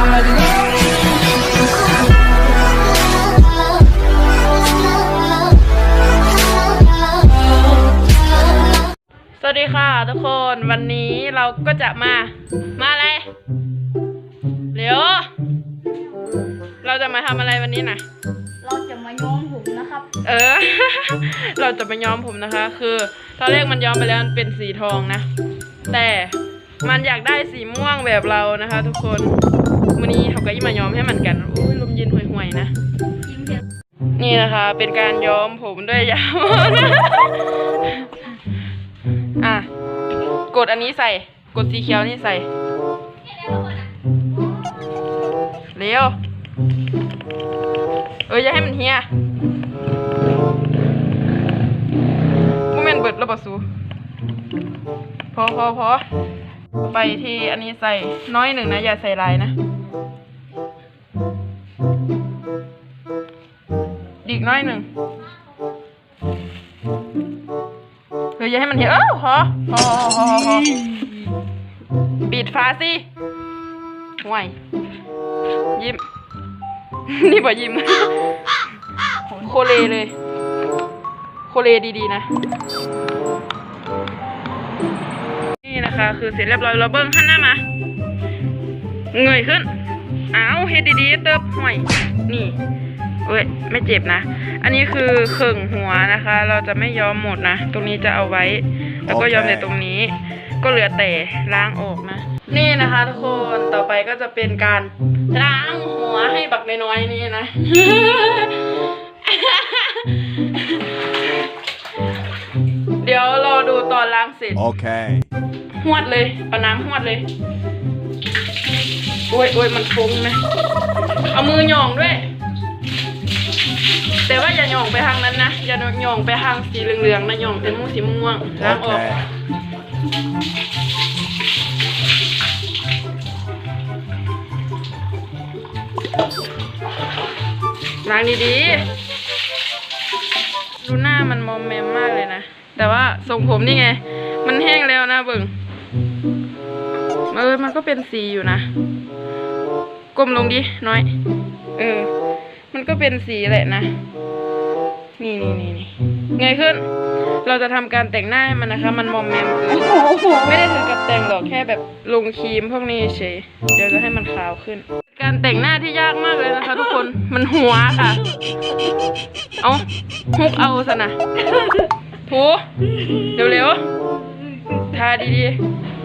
สวัสดีค่ะทุกคนวันนี้เราก็จะมา มาอะไรเร็วเราจะมาทำอะไรวันนี้นะเราจะมาย้อมผมนะครับเออ เราจะไปย้อมผมนะคะ คือตอนแรกมันย้อมไปแล้วมันเป็นสีทองนะ แต่มันอยากได้สีม่วงแบบเรานะคะ ทุกคน วันนี้เขาก็ยิ่มาย้อมให้มันกันอุ้ยลมเย็นห่วยๆนะ นี่นะคะเป็นการย้อมผมด้วยยามองนะอะกดอันนี้ใส่ กดสีเขียวนี่ใส่เร็วเอออย่าให้มันเฮียโมเมนเบิดแล้วปะสูพอพอพอไปที่อันนี้ใส่น้อยหนึ่งนะ อย่าใส่ลายนะ หนึ่งเฮ้ยอย่าให้มันเห็นเอ้าพออพอพอปิดฟ้าสิห่วยยิ้ม นี่บ่ยิ้ม โคเลเลย โคเลดีๆนะ นี่นะคะ คือเสร็จเรียบร้อยเราเบิ้งหันหน้ามา เงยขึ้นอ้าวเฮ็ดดีๆเติบห่วย นี่ เอ้ยไม่เจ็บนะ อันนี้คือเข่งหัวนะคะ เราจะไม่ย้อมหมดนะ ตรงนี้จะเอาไว้ แล้วก็ย้อมแต่ตรงนี้ ก็เหลือแต่ล้างออกนะ นี่นะคะทุกคนต่อไปก็จะเป็นการล้างหัวให้บักน้อยๆนี่นะเดี๋ยวรอดูตอนล้างเสร็จ Okay. หวดเลย เอาน้ำหวดเลย โอ้ยโอ้ยมันฟุ้งนะ เอามือหย่องด้วย แต่ว่าอย่าหย่องไปทางนั้นนะ อย่าหย่องไปทางสีเหลืองๆนะหย่องเป็นมุสีม่วงๆล้างออก Okay. ล้างดีๆ ดูหน้ามันมอมแมมมากเลยนะ แต่ว่าทรงผมนี่ไง มันแห้งแล้วนะเบิ่งเออมันก็เป็นสีอยู่นะก้มลงดิน้อย เออ มันก็เป็นสีแหละนะ นี่นี่นี่นี่ไงขึ้น เราจะทำการแต่งหน้าให้มันนะคะ มันมอมแมมเกินไม่ได้ถึงกับแต่งหรอกแค่แบบลงครีมพวกนี้เฉยเดี๋ยวจะให้มันขาวขึ้น การแต่งหน้าที่ยากมากเลยนะคะ ทุกคนมันหัวค่ะ เอาฮุกเอาซะนะถูเร็วๆทาดี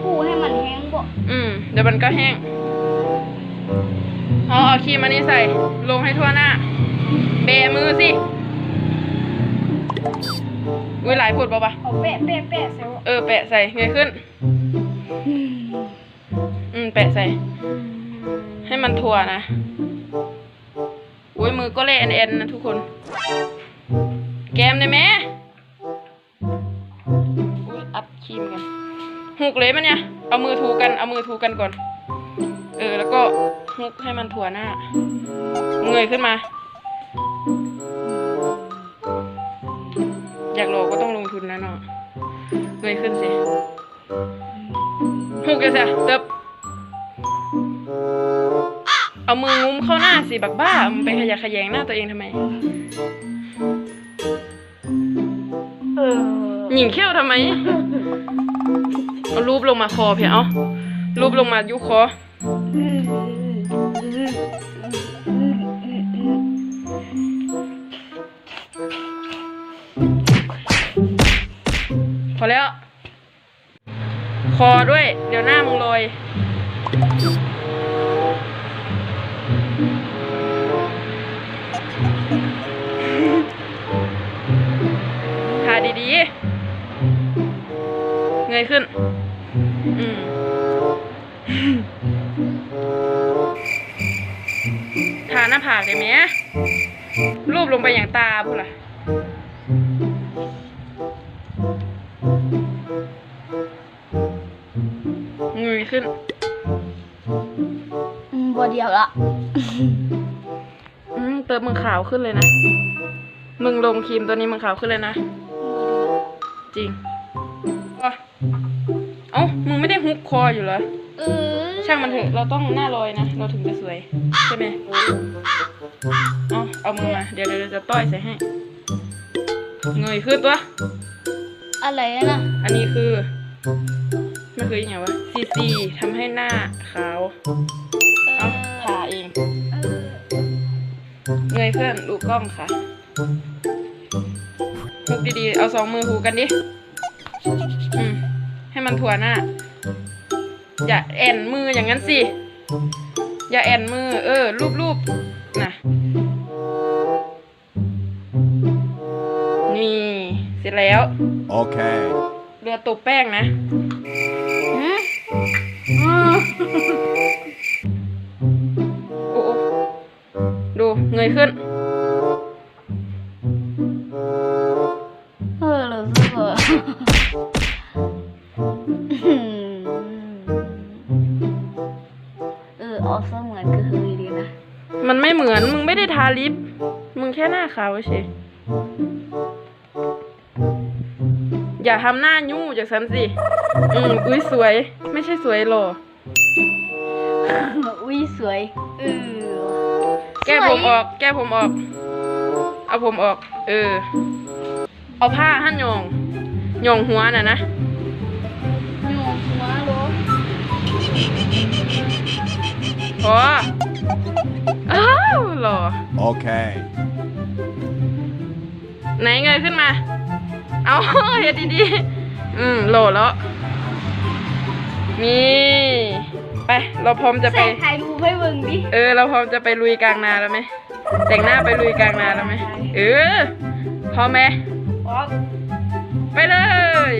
ผูให้มันแห้งบ่ๆอืมเดี๋ยวมันก็แห้งเอาเอาครีมอันนี้ใส่ลงให้ทั่วหน้าเบะมือสิ อุ้ยหลายพูดปะปะเอาแปะแปะแปะใส่บ่เออแปะใส่เงยขึ้น อืมแปะใส่ ให้มันทั่วนะอุ้ยมือก็เละแอนๆนะทุกคน แกมได้ไหมอุ้ยอัดครีมกันหุกเลยมันเนี่ย เอามือถูกันเอามือถูกันก่อน เออแล้วก็ฮุกให้มันถั่วหน้า เงยขึ้นมา อยากโลก็ต้องลงทุนนะเนาะเงยขึ้นสิฮุกกันสิเติบเอามืองุ้มเข้าหน้าสิบักบ้ามันไปขยะขยงหน้าตัวเองทำไมเออหญิงเขี้ยวทำไม เอารูปลงมาคอเพียเอารูปลงมายุคอ อแล้ว คอด้วย เดี๋ยวหน้ามึงลอยทาดีๆ เงยขึ้น อืมทาหน้าผากได้ไหมรูปลงไปอย่างตาพูดล่ะ ขึ้นอืมบ่เดียวละ อืมเติมมึงขาวขึ้นเลยนะ มึงลงครีมตัวนี้มึงขาวขึ้นเลยนะ จริงอะเอ้า มึงไม่ได้ฮุกคออยู่เหรอบเออช่างมันเถอะ เราต้องหน้าลอยนะ เราถึงจะสวย ใช่ไหมเอาเอามือมา เดี๋ยวเดี๋ยวจะต้อยใส่ให้ เงยขึ้นตัว อะไรนะ อันนี้คือ มันคือยังไงวะซีซีทำให้หน้าขาว เอาผ่าเอง เงยขึ้นดูกล้องค่ะหุบดีๆ เอาสองมือหูกันดิ อืม ให้มันถั่วหน้า อย่าแอนมืออย่างนั้นสิ อย่าแอนมือ เออ รูปๆนะนี่ เสร็จแล้ว Okay. เรือตบแป้งนะหืม โอ้โอ้ดูเงยขึ้น เออรู้สึกว่าเออเอาเสมือนก็คือดีนะ มันไม่เหมือน มึงไม่ได้ทาลิป มึงแค่หน้าขาวเฉย อย่าทำหน้ายู่จากฉันสิ อืมอุ้ยสวย ไม่ใช่สวยหรอ อุ้ยสวยเออแก้ผมออก แก้ผมออก เอาผมออก เออ เอาผ้าหั่นหยองหยองหัวน่ะนะหนูหัวโลพออ้าวหล่อ Okay. ไหนเงยขึ้นมา เอาเฮ็ดดีๆอืมโหลแล้ว นี่ ไป เราพร้อมจะไป ใส่ถ่ายรูปให้เบิ่งดิเออ เราพร้อมจะไปลุยกลางนาแล้วไหม แต่งหน้าไปลุยกลางนาแล้วไหม เออ พร้อมไหมพร้อมไปเลย